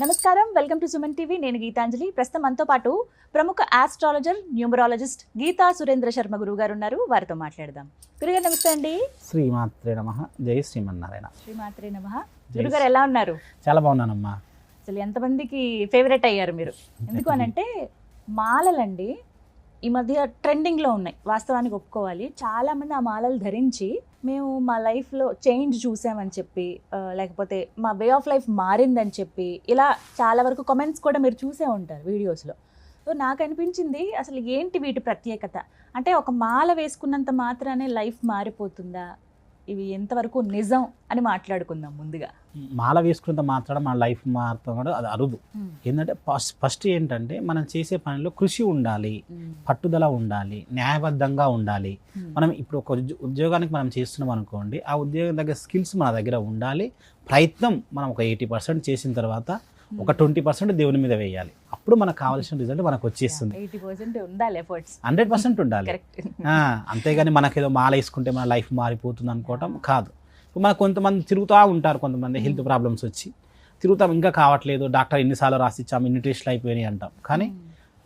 నమస్కారం. Welcome to Suman TV. నేను గీతాంజలి. ప్రస్తుతం మనతో పాటు ప్రముఖ ఆస్ట్రాలజర్ న్యూమరాలజిస్ట్ గీతా సురేంద్ర శర్మ గురువు గారు ఉన్నారు. వారితో మాట్లాడదాం. గురుగారు నమస్తే అండి. శ్రీమాత్రే నమ. జై శ్రీమన్నారాయణ. శ్రీమాత్రే నమ. గురుగారు ఎలా ఉన్నారు? చాలా బాగున్నానమ్మా. అసలు ఎంతమందికి ఫేవరెట్ అయ్యారు మీరు? ఎందుకు అని అంటే మాలలండి. ఈ మధ్య ట్రెండింగ్లో ఉన్నాయి. వాస్తవానికి ఒప్పుకోవాలి. చాలామంది ఆ మాలలు ధరించి మేము మా లైఫ్లో చేంజ్ చూసామని చెప్పి లేకపోతే మా వే ఆఫ్ లైఫ్ మారిందని చెప్పి ఇలా చాలా వరకు కామెంట్స్ కూడా మీరు చూసే ఉంటారు వీడియోస్లో. సో నాకు అనిపించింది అసలు ఏంటి వీటి ప్రత్యేకత? అంటే ఒక మాల వేసుకున్నంత మాత్రానే లైఫ్ మారిపోతుందా? ఇవి ఎంతవరకు నిజం అని మాట్లాడుకుందాం ముందుగా. మాల వేసుకున్నంత మాత్రం మన లైఫ్ మారుతాం కూడా అది అరుదు. ఏంటంటే ఫస్ట్ ఫస్ట్ ఏంటంటే మనం చేసే పనిలో కృషి ఉండాలి. పట్టుదల ఉండాలి. న్యాయబద్ధంగా ఉండాలి. మనం ఇప్పుడు ఒక ఉద్యో- ఉద్యోగానికి మనం చేస్తున్నాం అనుకోండి ఆ ఉద్యోగం దగ్గర స్కిల్స్ మన దగ్గర ఉండాలి. ప్రయత్నం మనం ఒక ఎయిటీ పర్సెంట్ చేసిన తర్వాత ఒక ట్వంటీ పర్సెంట్ దేవుని మీద వేయాలి. అప్పుడు మనకు కావాల్సిన రిజల్ట్ మనకు వచ్చేస్తుంది. హండ్రెడ్ పర్సెంట్ ఉండాలి. అంతేగాని మనకేదో మాల వేసుకుంటే మన లైఫ్ మారిపోతుంది అనుకోవటం కాదు. మనకు కొంతమంది తిరుగుతూ ఉంటారు కొంతమంది హెల్త్ ప్రాబ్లమ్స్ వచ్చి. తిరుగుతాం ఇంకా కావట్లేదు. డాక్టర్ ఎన్నిసార్లు రాసిచ్చాము ఇన్ని టెస్ట్లు అయిపోయినాయి అంటాం. కానీ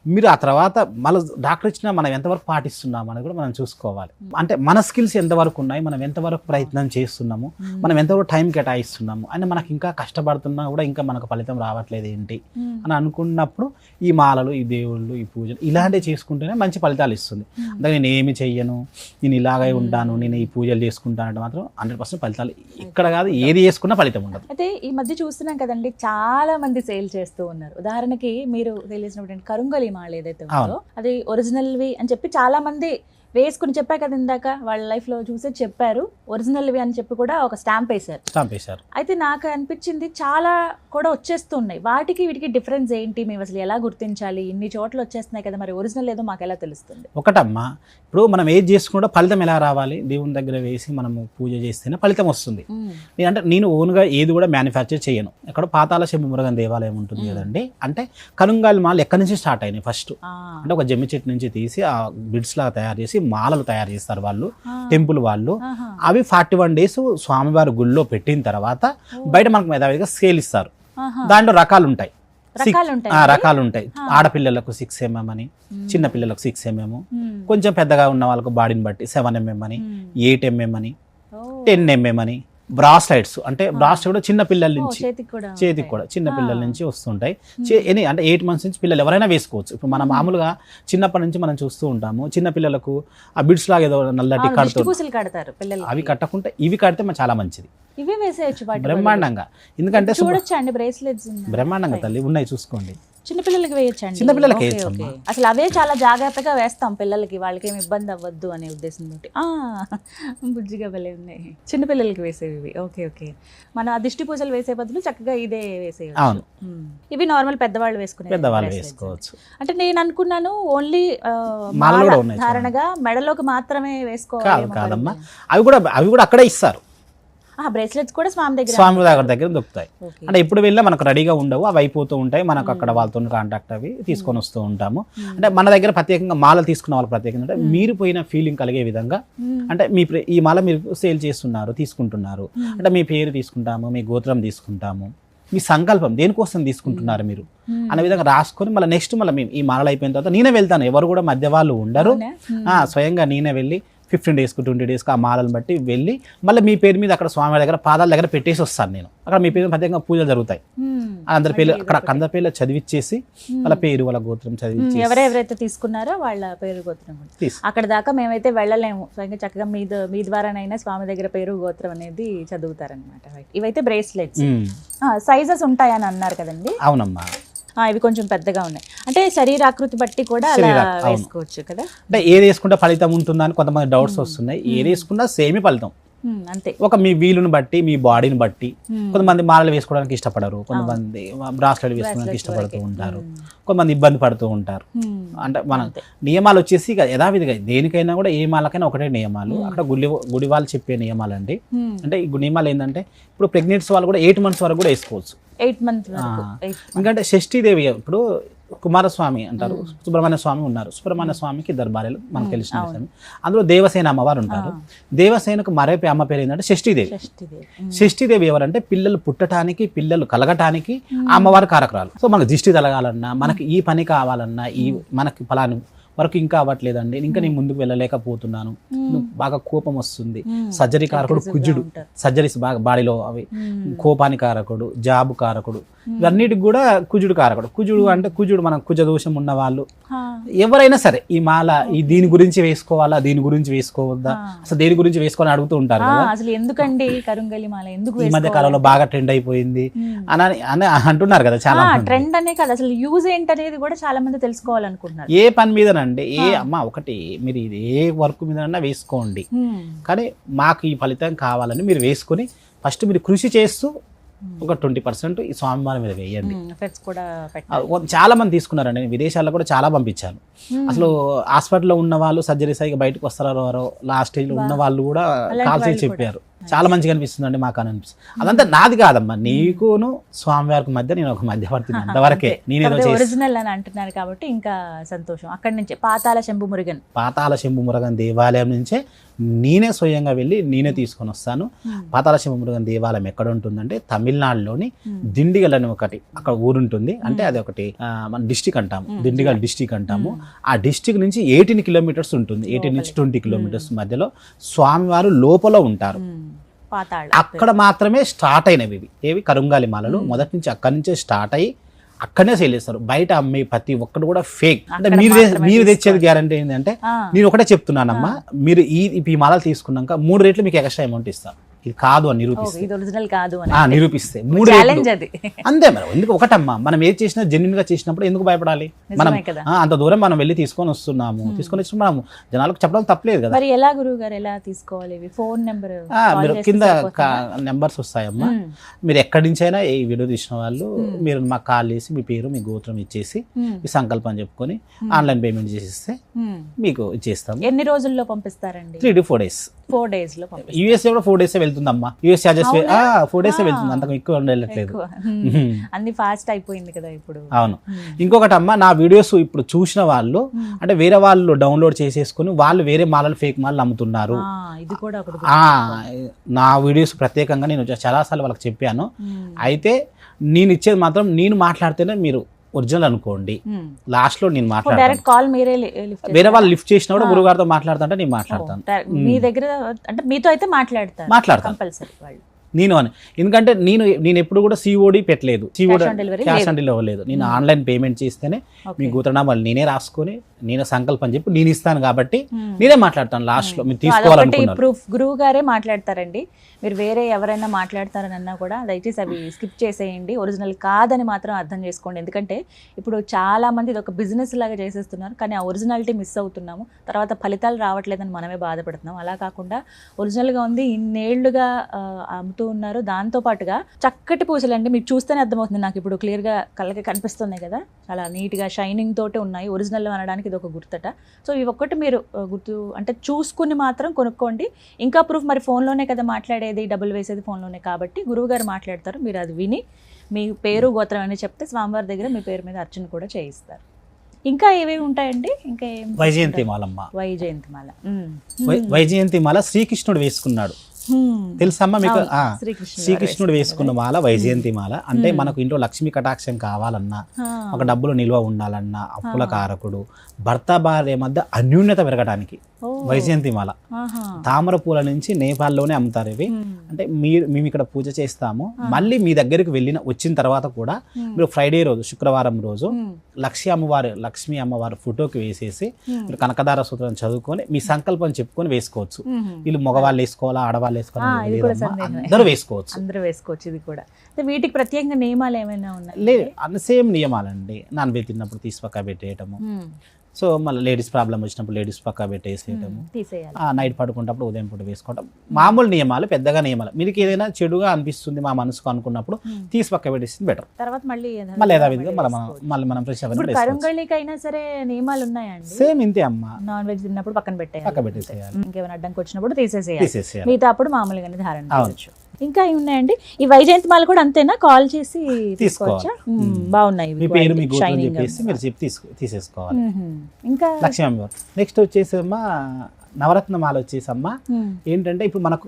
మీరు ఆ తర్వాత మళ్ళీ డాక్టర్ ఇచ్చినా మనం ఎంతవరకు పాటిస్తున్నాం అనేది కూడా మనం చూసుకోవాలి. అంటే మన స్కిల్స్ ఎంతవరకు ఉన్నాయి మనం ఎంతవరకు ప్రయత్నం చేస్తున్నాము మనం ఎంతవరకు టైం కేటాయిస్తున్నాము అని మనకి ఇంకా కష్టపడుతున్నా కూడా ఇంకా మనకు ఫలితం రావట్లేదు ఏంటి అని అనుకున్నప్పుడు ఈ మాలలు ఈ దేవుళ్ళు ఈ పూజలు ఇలాంటివి చేసుకుంటేనే మంచి ఫలితాలు ఇస్తుంది. అందుకే నేను ఏమి చెయ్యను నేను ఇలాగే ఉంటాను నేను ఈ పూజలు చేసుకుంటాను అంటే మాత్రం హండ్రెడ్ పర్సెంట్ ఫలితాలు ఇక్కడ కాదు ఏది చేసుకున్నా ఫలితం ఉండదు. అయితే ఈ మధ్య చూస్తున్నాం కదండి చాలా మంది సేల్ చేస్తూ ఉన్నారు. ఉదాహరణకి మీరు తెలిసినటువంటి కరుంగలి మాల ఏదైతే ఉందో. అది ఒరిజినల్వి అని చెప్పి చాలా మంది వేసుకుని చెప్పా కదా ఇందాక వాళ్ళ లైఫ్లో చూసే చెప్పారు. ఒరిజినల్వి అని చెప్పి కూడా ఒక స్టాంప్ వేశారు. స్టాంప్ వేశారు. అయితే నాకు అనిపించింది చాలా కూడా వచ్చేస్తున్నాయి. వాటికి వీటికి డిఫరెన్స్ ఏంటి? మేము అసలు ఎలా గుర్తించాలి? ఇన్ని చోట్ల వచ్చేస్తున్నాయి కదా మరి ఒరిజినల్ ఏదో మాకు ఎలా తెలుస్తుంది? ఒకటమ్మా ఇప్పుడు మనం ఏది చేసుకుంటే ఫలితం ఎలా రావాలి? దేవుని దగ్గర వేసి మనము పూజ చేస్తేనే ఫలితం వస్తుంది. నేనంటే నేను ఓన్గా ఏది కూడా మ్యానుఫ్యాక్చర్ చేయను. ఎక్కడ పాతాల శంభు మురుగన్ దేవాలయం ఉంటుంది. కదండి. అంటే కనుంగాలి మాలు ఎక్కడి నుంచి స్టార్ట్ అయినాయి ఫస్ట్. అంటే ఒక జమ్మి చెట్టు నుంచి తీసి ఆ బిడ్స్ లాగా తయారు చేసి మాలలు తయారు చేస్తారు వాళ్ళు. టెంపుల్ వాళ్ళు. అవి ఫార్టీ వన్ డేస్ స్వామివారి గుళ్ళో పెట్టిన తర్వాత బయట మనకు మేధావిగా స్కేల్ ఇస్తారు. దాంట్లో రకాలు ఉంటాయి రకాలు ఉంటాయి ఆ, రకాలు ఉంటాయి ఆ. ఆడపిల్లలకు సిక్స్ ఎంఎం అని చిన్న పిల్లలకు సిక్స్ ఎంఎం. కొంచెం పెద్దగా ఉన్న వాళ్ళకు బాడీని బట్టి సెవెన్ ఎంఎం అని. ఎయిట్ ఎంఎం అని. టెన్ ఎంఎం అని బ్రాస్లైట్స్ అంటే బ్రాస్లైట్ కూడా చిన్న పిల్లల నుంచి చేతికి కూడా చిన్న. పిల్లల నుంచి వస్తుంటాయి. ఎనీ అంటే ఎయిట్ మంత్స్ నుంచి పిల్లలు ఎవరైనా వేసుకోవచ్చు. ఇప్పుడు మనం మామూలుగా చిన్నప్పటి నుంచి మనం చూస్తూ ఉంటాము చిన్న పిల్లలకు ఆ బిడ్స్ లాగా ఏదో నల్లటి కడతారు అవి కట్టకుంటే ఇవి కడితే మన చాలా మంచిది. ఇవే వేసేయచ్చు బ్రహ్మాండంగా. ఎందుకంటే బ్రహ్మాండంగా తల్లి ఉన్నాయి చూసుకోండి. చిన్న పిల్లలకి వేయచ్చండి. చిన్న పిల్లలకి ఓకే, వేయచ్చమ్మా. అసలు అవే చాలా జాగ్రత్తగా వేస్తాం పిల్లలకి వాళ్ళకి ఏమి ఇబ్బంది అవ్వద్దు అనే ఉద్దేశంతో ఆ బుజ్జిగా భలే ఉన్నాయి. చిన్న పిల్లలకి వేసేవి ఇవి. Okay okay. మనం ఆ దిష్టి పూజలు వేసే బదులు చక్కగా ఇదే వేసేయచ్చు. ఇవి నార్మల్ పెద్దవాళ్ళు వేసుకునే పెద్దవాళ్ళు. వేసుకోవచ్చు. అంటే నేను అనుకున్నాను ఓన్లీ ధారణగా మెడలోకి మాత్రమే వేసుకోవాలి కాదమ్మా. అవి కూడా అవి కూడా అక్కడే ఇస్తారు. బ్రేస్లెట్స్ కూడా స్వామి దగ్గర స్వామి దగ్గర దగ్గర దొరుకుతాయి. అంటే ఇప్పుడు వెళ్ళినా మనకు రెడీగా ఉండవు అవి అయిపోతూ ఉంటాయి మనకు అక్కడ వాళ్ళతో కాంటాక్ట్ అవి తీసుకొని వస్తూ ఉంటాము. అంటే మన దగ్గర ప్రత్యేకంగా మాలలు తీసుకున్న వాళ్ళు ప్రత్యేకంగా అంటే మీరు పోయిన ఫీలింగ్ కలిగే విధంగా. అంటే మీ ఈ మాల మీరు సేల్ చేస్తున్నారు తీసుకుంటున్నారు. అంటే మీ పేరు తీసుకుంటాము మీ గోత్రం తీసుకుంటాము మీ సంకల్పం దేనికోసం తీసుకుంటున్నారు మీరు. అనే విధంగా రాసుకొని మళ్ళీ నెక్స్ట్ మళ్ళీ మేము ఈ మాలలు అయిపోయిన తర్వాత నేనే వెళ్తాను. ఎవరు కూడా మధ్య వాళ్ళు ఉండరు. స్వయంగా నేనే వెళ్ళి ఫిఫ్టీన్ డేస్కి ట్వంటీ డేస్కి ఆ మాలను బట్టి వెళ్ళి మళ్ళీ మీ పేరు మీద అక్కడ స్వామి దగ్గర పాదాల దగ్గర పెట్టేసి వస్తాను నేను. అక్కడ మీ పేరు మీద ప్రత్యేకంగా పూజలు జరుగుతాయి. అందరి పేర్లు అక్కడ. అందరి పేర్లు చదివిచ్చేసి వాళ్ళ పేరు వాళ్ళ గోత్రం. చదివించేసి ఎవరెవరైతే తీసుకున్నారో వాళ్ళ పేరు గోత్రం అక్కడ దాకా మేమైతే వెళ్ళలేము. స్వయంగా చక్కగా మీ మీ ద్వారానైనా స్వామి దగ్గర పేరు గోత్రం అనేది చదువుతారనమాట ఇవైతే బ్రేస్లెట్స్ సైజెస్ ఉంటాయని అన్నారు కదండి. అవునమ్మా. ఇవి కొంచెం పెద్దగా ఉన్నాయి అంటే శరీరాకృతి బట్టి కూడా. వేసుకోవచ్చు కదా అంటే ఏది వేసుకుంటే ఫలితం ఉంటుందని కొంతమంది డౌట్స్ వస్తున్నాయి ఏది వేసుకున్నా సేమే ఫలితం. అంతే ఒక మీ వీలుని బట్టి మీ బాడీని బట్టి. కొంతమంది మాలలు వేసుకోవడానికి ఇష్టపడరు కొంతమంది బ్రాస్లెట్ వేసుకోవడానికి ఇష్టపడుతూ. ఉంటారు. కొంతమంది ఇబ్బంది పడుతూ ఉంటారు. అంటే మన. నియమాలు వచ్చేసి యథావిధిగా దేనికైనా కూడా ఏ మాలకైనా ఒకటే నియమాలు అక్కడ గుడి గుడి వాళ్ళు చెప్పే నియమాలు అండి. అంటే ఈ నియమాలు ఏంటంటే ఇప్పుడు ప్రెగ్నెన్సీ వాళ్ళు కూడా ఎయిట్ మంత్స్ వరకు కూడా వేసుకోవచ్చు ఎయిట్ మంత్ ఎందుకంటే షష్ఠీదేవి ఇప్పుడు కుమారస్వామి అంటారు. సుబ్రహ్మణ్య స్వామి ఉన్నారు. సుబ్రహ్మణ్య స్వామికి ఇద్దరు భార్యలు మనకు తెలిసిన విషయం. అందులో దేవసేన అమ్మవారు ఉంటారు. దేవసేనకు మరే అమ్మ పేరు ఏంటంటే షష్ఠీదేవి. షష్ఠిదేవి. ఎవరంటే పిల్లలు పుట్టడానికి పిల్లలు కలగటానికి అమ్మవారి కారకురాలు. సో మనకు దిష్టి తలగాలన్నా మనకి ఈ పని కావాలన్నా ఈ మనకి ఫలాని వరకు ఇంకా అవ్వట్లేదండి. ఇంకా నేను ముందుకు వెళ్ళలేకపోతున్నాను. నువ్వు బాగా కోపం వస్తుంది. ఉమ్. సర్జరీ కారకుడు కుజుడు. సర్జరీస్ బాగా బాడీలో అవి. కోపాని కారకుడు జాబు కారకుడు. ఇవన్నిటికి కూడా కుజుడు కారకుడు. కుజుడు అంటే కుజుడు మనం కుజ దోషం ఉన్న వాళ్ళు. ఎవరైనా సరే ఈ మాల ఈ దీని గురించి వేసుకోవాలా దీని గురించి వేసుకోవద్దా. అసలు దేని గురించి వేసుకోవాలని అడుగుతూ ఉంటారు అసలు ఎందుకండి కరుంగలి మాల? ఎందుకు ఈ మధ్య కాలంలో బాగా ట్రెండ్ అయిపోయింది. అని అని అంటున్నారు కదా చాలా మంది. ట్రెండ్ అనే కాదు. అసలు యూజ్ ఏంటనేది కూడా చాలా మంది తెలుసుకోవాలనుకుంటున్నారు. ఏ పని మీదనండి ఏ అమ్మ ఒకటి మీరు ఇది ఏ వర్క్ మీదనన్నా వేసుకోండి. కానీ మాకు ఈ ఫలితం కావాలని మీరు వేసుకొని ఫస్ట్ మీరు కృషి చేస్తూ ఒక ట్వంటీ పర్సెంట్ ఈ స్వామివారి మీద వేయండి. చాలా మంది తీసుకున్నారండి. నేను విదేశాల్లో కూడా చాలా పంపించాను. అసలు హాస్పిటల్లో ఉన్న వాళ్ళు సర్జరీస్ అయ్యి బయటకు వస్తారో లాస్ట్ స్టేజ్లో ఉన్న వాళ్ళు కూడా కాల్ చేసి చెప్పారు. చాలా మంచిగా అనిపిస్తుందండి మాకు అని అనిపిస్తుంది. అదంతా నాది కాదమ్మా. నీకును స్వామివారికి మధ్య నేను ఒక మధ్యవర్తిని అంతవరకే. నేనేదో ఒరిజినల్ అని అంటున్నారు కాబట్టి ఇంకా సంతోషం. అక్కడి నుంచి పాతాల శంభు మురుగన్. పాతాల శంభు మురగన్ దేవాలయం నుంచే నేనే స్వయంగా వెళ్ళి నేనే తీసుకొని వస్తాను. పాతాల శంభు మురగన్ దేవాలయం ఎక్కడ ఉంటుందంటే తమిళనాడులోని దిండిగల్ అని ఒకటి అక్కడ ఊరుంటుంది. అంటే అది ఒకటి మన డిస్టిక్ అంటాము. దిండిగల్ డిస్టిక్ అంటాము. ఆ డిస్టిక్ నుంచి ఎయిటీన్ కిలోమీటర్స్ ఉంటుంది. ఎయిటీన్ నుంచి ట్వంటీ కిలోమీటర్స్ మధ్యలో స్వామివారు లోపల ఉంటారు. అక్కడ మాత్రమే స్టార్ట్ అయినవి ఇవి. ఏవి? కరుంగాలి మాలలు. మొదటి నుంచి అక్కడి నుంచే స్టార్ట్ అయ్యి అక్కడనే సేల్ చేస్తారు. బయట అమ్మే ప్రతి ఒక్కటి కూడా ఫేక్ అంటే మీరు మీరు తెచ్చేది గ్యారంటీ ఏంటంటే. నేను ఒకటే చెప్తున్నానమ్మా. మీరు ఈ ఈ మాలలు తీసుకున్నాక మూడు రేట్లు మీకు ఎక్స్ట్రా అమౌంట్ ఇస్తాను. ఇది కాదు అని నిరూపిస్తే. ఇది ఒరిజినల్ కాదు అని నిరూపిస్తే. మూడు ఛాలెంజ్ అది. అంతే మరి ఎందుకు ఒకటమ్మా? మనం ఏది చేసినా జెన్యున్గా చేసినప్పుడు ఎందుకు భయపడాలి? మనం అంత దూరం మనం వెళ్ళి తీసుకొని వస్తున్నాము తీసుకొని వచ్చి మనం జనాలకు చెప్పడం తప్పలేదు కదా. మరి ఎలా గురువు గారు ఎలా తీసుకోవాలి ఫోన్ నెంబర్ మీరు కింద నెంబర్స్ వస్తాయమ్మా. మీరు ఎక్కడి నుంచైనా ఈ వీడియో తీసిన వాళ్ళు మీరు మాకు కాల్ చేసి మీ పేరు మీ గోత్రం ఇచ్చేసి మీ సంకల్పం చెప్పుకొని ఆన్లైన్ పేమెంట్ చేసిస్తే మీకు ఇచ్చేస్తాము. ఎన్ని రోజుల్లో పంపిస్తారండి? Three to four days four డేస్లో యూఎస్ఏ కూడా ఫోర్ డేస్ వెళ్తుందమ్మా. యూఎస్ చార్జెస్ ఫోర్ డేస్ వెళ్తుంది. అంతకు ఎక్కువ వెళ్ళట్లేదు. అన్ని ఫాస్ట్ అయిపోయింది కదా ఇప్పుడు. అవును. ఇంకొకటి అమ్మా నా వీడియోస్ ఇప్పుడు చూసిన వాళ్ళు అంటే వేరే వాళ్ళు డౌన్లోడ్ చేసేసుకొని వాళ్ళు వేరే మాలలు ఫేక్ మాలలు అమ్ముతున్నారు. ఇది కూడా నా వీడియోస్ ప్రత్యేకంగా నేను చాలాసార్లు వాళ్ళకి చెప్పాను. అయితే నేను ఇచ్చేది మాత్రం నేను మాట్లాడితేనే మీరు ఒరిజినల్ అనుకోండి. మ్మ్. లాస్ట్లో నేను మాట్లాడతాను. డైరెక్ట్ కాల్ మీరే వేరే వాళ్ళు లిఫ్ట్ చేసినా కూడా గురుగారితో మాట్లాడుతుంటే నేను మాట్లాడతాను. చేస్తారు. మీ దగ్గర అంటే మీతో అయితే మాట్లాడతారు. మాట్లాడతాను. కంపల్సరీ వాళ్ళు. నేను అని. ఎందుకంటే నేను నేను ఎప్పుడు కూడా సిఓడి పెట్టలేదు. సిఓడి క్యాష్ ఆన్ డెలివరీ లేదు. నేను ఆన్లైన్ పేమెంట్ చేస్తేనే మీ గోత్రనామాలు నేనే రాసుకొని నేనే సంకల్పం చెప్పి నేను ఇస్తాను కాబట్టి Hmm. నేనే మాట్లాడతాను లాస్ట్లో మీరు అదొకటి తీసుకోవాలనుకున్నారు. ప్రూఫ్ గురువు గారే మాట్లాడతారండి. మీరు వేరే ఎవరైనా మాట్లాడతారని అన్నా కూడా దయచేసి అవి స్కిప్ చేసేయండి. ఒరిజినల్ కాదని మాత్రం అర్థం చేసుకోండి. ఎందుకంటే ఇప్పుడు చాలా మంది ఇది ఒక బిజినెస్ లాగా చేసేస్తున్నారు. కానీ ఆ ఒరిజినాలిటీ మిస్ అవుతున్నాము. తర్వాత ఫలితాలు రావట్లేదని మనమే బాధపడుతున్నాం. అలా కాకుండా ఒరిజినల్గా ఉంది. ఇన్నేళ్ళుగా అమ్ముతూ ఉన్నారు. దాంతో పాటుగా చక్కటి పూసలు అండి మీకు చూస్తేనే అర్థమవుతుంది. నాకు ఇప్పుడు క్లియర్గా కళ్ళకి కనిపిస్తున్నాయి కదా. చాలా నీట్గా షైనింగ్ తోటే ఉన్నాయి. ఒరిజినల్ అనడానికి ఇది ఒక గుర్తట. సో ఇవి ఒక్కటి మీరు గుర్తు అంటే చూసుకుని మాత్రం కొనుక్కోండి. ఇంకా ప్రూఫ్ మరి ఫోన్లోనే కదా మాట్లాడేది. డబ్బులు వేసేది ఫోన్లోనే. కాబట్టి గురువుగారు మాట్లాడతారు. మీరు అది విని మీ పేరు గోత్రం అని చెప్తే స్వామివారి దగ్గర మీ పేరు మీద అర్చన కూడా చేయిస్తారు. ఇంకా ఏవేవి ఉంటాయండి? ఇంకా వైజయంతి మాలమ్మ వైజయంతి మాల వైజయంతి శ్రీకృష్ణుడు వేసుకున్నాడు. తెలుసమ్మా మీకు? శ్రీకృష్ణుడు వేసుకున్న మాల వైజయంతి మాల. అంటే మనకు ఇంట్లో లక్ష్మీ కటాక్షం కావాలన్నా ఒక డబ్బులు నిల్వ ఉండాలన్నా అప్పుల కారకుడు భర్త భార్య మధ్య అన్యూన్యత పెరగడానికి. వైజయంతి మాల. తామర పూల నుంచి నేపాల్లోనే అమ్ముతారు ఇవి. మ్మ్. అంటే మీరు మేము ఇక్కడ పూజ చేస్తాము. మళ్ళీ మీ దగ్గరికి వెళ్ళిన వచ్చిన తర్వాత కూడా మీరు ఫ్రైడే రోజు శుక్రవారం రోజు. లక్ష్మీ అమ్మవారు లక్ష్మీ అమ్మవారు ఫోటోకి వేసేసి. మీరు కనకదార సూత్రం చదువుకొని మీ సంకల్పం చెప్పుకొని వేసుకోవచ్చు. వీళ్ళు మగవాళ్ళు వేసుకోవాలా ఆడవాళ్ళు వేసుకోవాలా. అందరూ వేసుకోవచ్చు. అందరూ వేసుకోవచ్చు ఇది కూడా. అంటే వీటికి ప్రత్యేకంగా నియమాలు ఏమైనా ఉన్నాయి? లేదు అన్ని సేమ్ నియమాలండి. నాన్ వెజ్ తిన్నప్పుడు తీసి పక్క పెట్టేయటము. సో మళ్ళీ లేడీస్ ప్రాబ్లం వచ్చినప్పుడు లేడీస్ పక్క పెట్టేసేయటము. నైట్ పడుకున్నప్పుడు ఉదయం పూట వేసుకోవటం. మామూలు నియమాలు పెద్దగా నియమాలు. మీకు ఏదైనా చెడుగా అనిపిస్తుంది మా మనసుకు అనుకున్నప్పుడు. తీసి పక్క పెట్టేసింది బెటర్. తర్వాత మళ్ళీ మళ్ళీ యథావిధిగా మళ్ళీ మనం వేసుకోవచ్చు. మళ్ళీ మనం ఫ్రెష్ అవ్వాలి సరే నియమాలు ఉన్నాయండి. సేమ్ ఇంతే అమ్మ. నాన్ వెజ్ తిన్నప్పుడు పక్కన పెట్టేయాలి. పక్క పెట్టేసేయాలి. ఇంకేమైనా అడ్డంకి వచ్చినప్పుడు తీసేసేయాలి. తీసేసేయాలి. మిగతా అప్పుడు మామూలుగానే ధారణ అవును. ఇంకా ఉన్నాయండి ఈ వైజయంతి మాల కూడా అంతేనా కాల్ చేసి తీసుకోవచ్చా. బాగున్నాయి మీ పేరు మీ గోత్రం చెప్పేసి. మీరు చెప్పి తీసుకో తీసేసుకోవాలి. ఇంకా లక్ష్మీ అమ్మవారు నెక్స్ట్ వచ్చేసి అమ్మా నవరత్న మాల వచ్చేసి అమ్మా మ్మ్. ఏంటంటే ఇప్పుడు మనకు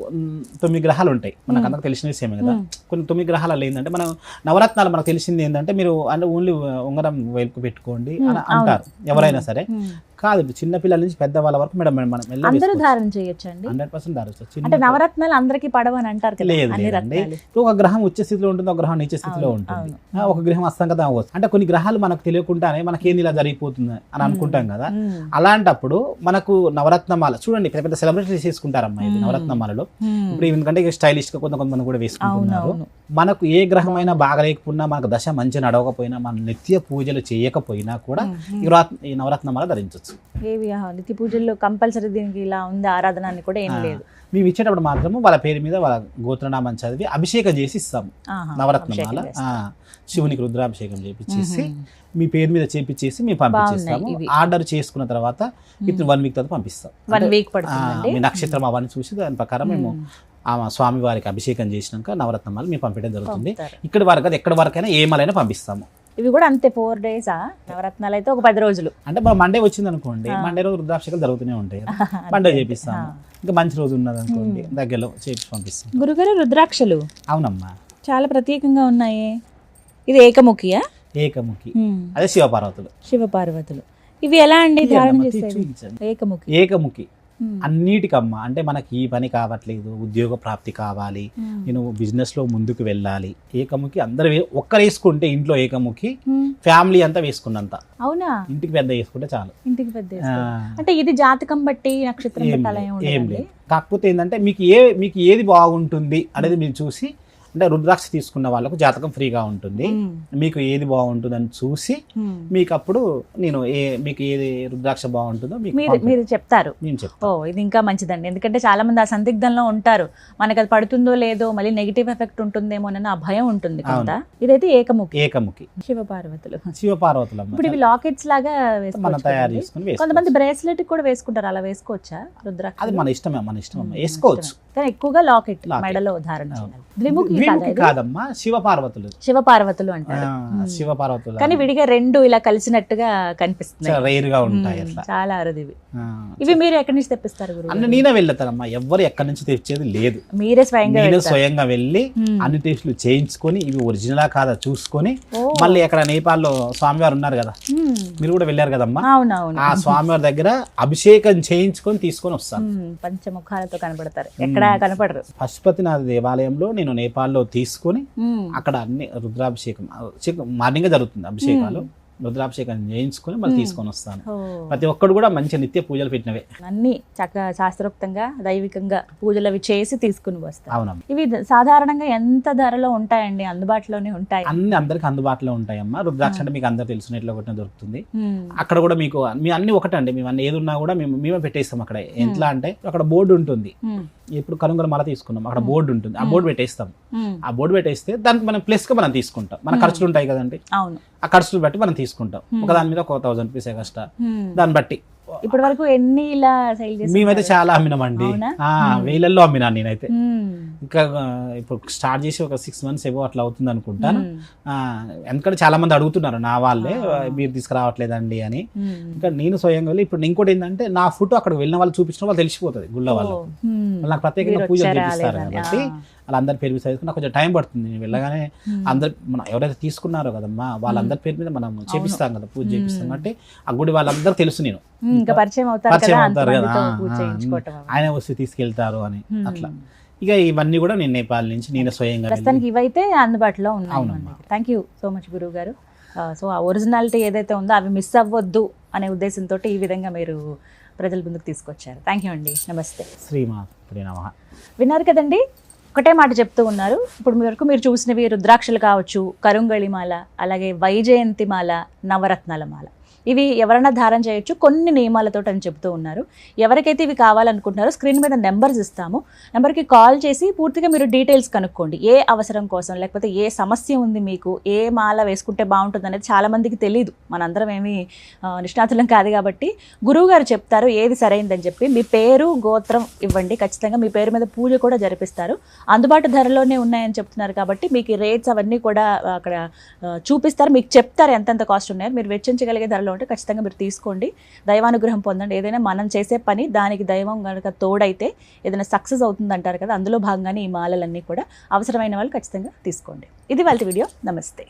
తొమ్మిది గ్రహాలు ఉంటాయి మనకు. అందరికి తెలిసిన విషయమే కదా. కొన్ని తొమ్మిది గ్రహాలలో ఏంటంటే మనం నవరత్నాలు మనకు తెలిసింది ఏంటంటే మీరు అంటే ఓన్లీ ఉంగరం వేలుకు పెట్టుకోండి. అని. అంటారు ఎవరైనా సరే. కాదు చిన్న పిల్లల నుంచి పెద్ద వాళ్ళ వరకు మేడం మనం అందరూ ధారణ చేయొచ్చండి. హండ్రెడ్ పర్సెంట్ ధారవచ్చు అంటే నవరత్నాలు అందరికి పడవ అని అంటారు కదా లేదు ఒక గ్రహం ఉచ్చ స్థితిలో ఉంటుంది ఒక గ్రహం నీచ స్థితిలో ఉంటుంది. ఒక గ్రహం అస్తంగతం అవ్వచ్చు. అంటే కొన్ని గ్రహాలు మనకు తెలియకుండానే మనకేంది ఇలా జరిగిపోతుంది అని అనుకుంటాం కదా. అలాంటప్పుడు మనకు నవరత్నమాల చూడండి పెద్ద పెద్ద సెలబ్రిటీస్ చేసుకుంటారమ్మా ఇది. నవరత్నమాలలో. ఇప్పుడు ఎందుకంటే స్టైలిష్గా కొంత కొంతమంది కూడా వేసుకుంటున్నారు. మనకు ఏ గ్రహమైనా బాగలేకపోయినా మనకు దశ మంచి నడవకపోయినా మన నిత్య పూజలు చేయకపోయినా కూడా. ఈ వ్రాత్- ఈ నవరత్నమాల ధరించవచ్చు ఏవి? నిత్య పూజల్లో కంపల్సరీ దీనికి ఇలా ఉంది ఆరాధన అని కూడా ఏం లేదు. మేము ఇచ్చేటప్పుడు మాత్రము వాళ్ళ పేరు మీద వాళ్ళ గోత్రనామం చదివి అభిషేకం చేసి ఇస్తాము. ఆ, చేస్తారు. శివునికి రుద్రాభిషేకం చేపించేసి. మీ పేరు మీద చేపించేసి మేము పంపించేస్తాము. ఆర్డర్ చేసుకున్న తర్వాత ఇతను వన్ వీక్ తర్వాత పంపిస్తాం. వన్ వీక్ మీ నక్షత్రం అవన్నీ చూసి దాని ప్రకారం మేము. మ్మ్. ఆ స్వామి వారికి అభిషేకం చేసినాక నవరత్నమాలు మేము పంపించడం జరుగుతుంది. ఇక్కడ వరకు ఎక్కడ వరకైనా ఏ మాలైనా పంపిస్తాము. ఇవి కూడా అంతే ఫోర్ డేస్ నవరత్నాలు అయితే ఒక పది రోజులు. అంటే మనం మండే వచ్చింది అనుకోండి. మండే రోజు రుద్రాభిషేకాలు జరుగుతూనే ఉంటాయి. మండే. చేపిస్తాము. ఇంకా మంచి రోజు ఉన్నది అనుకోండి. దగ్గరలో చేపించి పంపిస్తాం. గురుగారు రుద్రాక్షలు? అవునమ్మా. చాలా ప్రత్యేకంగా ఉన్నాయి. ఇది ఏకముఖియా? ఏకముఖి. అదే శివపార్వతులు. శివపార్వతులు. ఇవి ఎలా అండి. ఏకముఖి. ఏకముఖి. అన్నిటికమ్మా. అంటే మనకి ఈ పని కావట్లేదు ఉద్యోగ ప్రాప్తి కావాలి మ్మ్. నేను బిజినెస్లో ముందుకు వెళ్ళాలి. ఏకముఖి అందరు ఒక్కరు వేసుకుంటే ఇంట్లో ఏకముఖి మ్మ్. ఫ్యామిలీ అంతా వేసుకున్నంత. అవునా? ఇంటికి పెద్ద వేసుకుంటే చాలు. ఇంటికి పెద్ద. అంటే ఇది జాతకం బట్టి నక్షత్రం ఏం లేదు. కాకపోతే ఏంటంటే మీకు ఏ మీకు ఏది బాగుంటుంది అనేది మీరు చూసి అంటే రుద్రాక్ష తీసుకున్న వాళ్ళకు జాతకం ఫ్రీగా ఉంటుంది. మీకు ఏది బాగుంటుందని చూసి. మీకు అప్పుడు నేను ఏ మీకు ఏది రుద్రాక్ష బాగుంటుందో మీకు మీరు మీరు చెప్తారు. నేను ఓ ఇది ఇంకా మంచిదండి. ఎందుకంటే చాలా మంది ఆ సందిగ్ధంలో ఉంటారు. మనకి అది పడుతుందో లేదో మళ్ళీ నెగిటివ్ ఎఫెక్ట్ ఉంటుందేమో అని ఆ భయం ఉంటుంది కొంత ఇదైతే ఏకముఖి. ఏకముఖి. శివపార్వతులు. శివపార్వతులమ్మ. ఇప్పుడు ఇవి లాకెట్స్ లాగా మనం తయారు? చేసుకుని. కొంతమంది బ్రేస్లెట్ కూడా వేసుకుంటారు. అలా వేసుకోవచ్చా రుద్రాక్ష అది మన ఇష్టమే మన ఇష్టం అమ్మ. వేసుకోవచ్చు. కానీ ఎక్కువగా లాకెట్. మెడలో ధారణ అవును. కాదమ్మా శివపార్వతులు శివపార్వతులు అంటారు. శివపార్వతులు కానీ విడిగా రెండు ఇలా కలిసినట్టుగా కనిపిస్తున్నాయి చాలా రేర్గా ఉంటాయి చాలా అరుదు ఇవి మీరు ఎక్కడి నుంచి తెప్పిస్తారు అన్న నేనే వెళ్తానమ్మా ఎవ్వరు ఎక్కడి నుంచి తెచ్చేది లేదు మీరే స్వయంగా నేను. స్వయంగా వెళ్ళి. అన్ని టేస్టులు చేయించుకొని ఇవి ఒరిజినలా కాదా చూసుకొని. మళ్ళీ అక్కడ నేపాల్లో స్వామివారు ఉన్నారు కదా. మీరు కూడా వెళ్ళారు కదమ్మా? ఆ స్వామివారి దగ్గర అభిషేకం చేయించుకొని తీసుకొని వస్తాను. పంచముఖాలతో కనపడతారు. ఎక్కడ కనపడరు. పశుపతినాథ దేవాలయంలో నేను నేపాల్లో తీసుకొని. అక్కడ అన్ని రుద్రాభిషేకం మార్నింగ్ జరుగుతుంది అభిషేకాలు. రుద్రాభిషేకం చేయించుకొని మళ్ళీ తీసుకొని వస్తాను. ప్రతి ఒక్కడు కూడా మంచి నిత్య పూజలు పెట్టినవే. అన్ని చక్కగా శాస్త్రోక్తంగా దైవికంగా పూజలు అవి చేసి తీసుకుని వస్తారు అవునమ్మా. ఇవి సాధారణంగా ఎంత ధరలో ఉంటాయండి? అందుబాటులోనే ఉంటాయి. అన్ని అందరికి అందుబాటులో ఉంటాయమ్మా. రుద్రాక్ష అంటే మీకు అందరు తెలిసినట్లు ఒకటి దొరుకుతుంది. అక్కడ కూడా మీకు మీ అన్ని ఒకటండి. మేము అన్ని ఏది ఉన్నా కూడా మేము మేమే పెట్టేస్తాం అక్కడ. ఎట్లా అంటే అక్కడ బోర్డు ఉంటుంది. ఇప్పుడు కనుగొల మల తీసుకున్నాం. అక్కడ బోర్డు ఉంటుంది. ఆ బోర్డు పెట్టేస్తాం. ఆ బోర్డు పెట్టేస్తే దానికి మనం ప్లస్గా మనం తీసుకుంటాం. మన ఖర్చులు ఉంటాయి కదండి. ఆ ఖర్చులు బట్టి మనం తీసుకుంటాం. ఒక దాని మీద ఒక థౌసండ్ రూపీస్ ఎక్స్ట్రా. దాన్ని బట్టి. ఇప్పటి వరకు ఎన్ని ఇలా సేల్ చేసి మేమైతే చాలా అమ్మినామండి. వేలల్లో అమ్మినాను నేనైతే. ఇంకా ఇప్పుడు స్టార్ట్ చేసి ఒక సిక్స్ మంత్స్ ఏవో అట్లా అవుతుంది అనుకుంటాను. ఎందుకంటే చాలా మంది అడుగుతున్నారు నా వాళ్ళే మీరు తీసుకురావట్లేదండి అని. ఇంకా నేను స్వయంగా వెళ్ళి ఇప్పుడు ఇంకోటి ఏంటంటే నా ఫోటో అక్కడికి వెళ్ళిన వాళ్ళు చూపించిన వాళ్ళు తెలిసిపోతుంది గుళ్ళ వాళ్ళు. నాకు ప్రత్యేకంగా పూజలు చేపిస్తారు లేదని. కాబట్టి ఆ. వాళ్ళందరి పేరు మీద నాకు కొంచెం టైం పడుతుంది. నేను వెళ్ళగానే. అందరు మనం ఎవరైతే తీసుకున్నారో కదమ్మా వాళ్ళందరి పేరు మీద మనం చేపిస్తాం కదా పూజ చేపిస్తాం. కాబట్టి ఆ గుడి వాళ్ళందరూ తెలుసు నేను. పరిచయం అవుతారు కదా. ఆయన వస్తే తీసుకెళ్తారు అని. అట్లా. ఇక ఇవన్నీ కూడా నేను నేపాల్ నుంచి నేను స్వయంగా ప్రస్తుతానికి ఇవైతే అందుబాటులో ఉన్నాయి. థ్యాంక్ యూ సో మచ్ గురువు గారు సో ఆ ఒరిజినాలిటీ ఏదైతే ఉందో అవి మిస్ అవ్వద్దు అనే ఉద్దేశంతో ఈ విధంగా మీరు ప్రజల ముందుకు తీసుకొచ్చారు. థ్యాంక్ యూ అండి. నమస్తే. నమ. విన్నారు కదండి? ఒకటే మాట చెప్తూ ఉన్నారు. ఇప్పుడు మీ వరకు మీరు చూసినవి రుద్రాక్షలు కావచ్చు కరుంగళి మాల అలాగే వైజయంతి మాల నవరత్నాల మాల ఇవి ఎవరైనా ధారణ చేయొచ్చు. కొన్ని నియమాలతో అని చెప్తూ ఉన్నారు. ఎవరికైతే ఇవి కావాలనుకుంటున్నారో స్క్రీన్ మీద నెంబర్స్ ఇస్తాము. నెంబర్కి కాల్ చేసి పూర్తిగా మీరు డీటెయిల్స్ కనుక్కోండి. ఏ అవసరం కోసం లేకపోతే ఏ సమస్య ఉంది మీకు ఏ మాల వేసుకుంటే బాగుంటుంది అనేది చాలామందికి తెలియదు మనందరం ఏమీ నిష్ణాతులం కాదు కాబట్టి గురువు గారు చెప్తారు ఏది సరైందని చెప్పి. మీ పేరు గోత్రం ఇవ్వండి. ఖచ్చితంగా మీ పేరు మీద పూజ కూడా జరిపిస్తారు. అందుబాటు ధరలోనే ఉన్నాయని చెప్తున్నారు కాబట్టి మీకు రేట్స్ అవన్నీ కూడా అక్కడ చూపిస్తారు. మీకు చెప్తారు ఎంతెంత కాస్ట్ ఉన్నాయో మీరు వెచ్చించగలిగే ధరలో ఉంటే ఖచ్చితంగా మీరు తీసుకోండి. దైవానుగ్రహం పొందండి. ఏదైనా మనం చేసే పని దానికి దైవం కనుక తోడైతే ఏదైనా సక్సెస్ అవుతుంది అంటారు కదా అందులో భాగంగానే ఈ మాలలన్నీ కూడా అవసరమైన వాళ్ళు ఖచ్చితంగా తీసుకోండి. ఇది వాళ్ళ వీడియో. నమస్తే.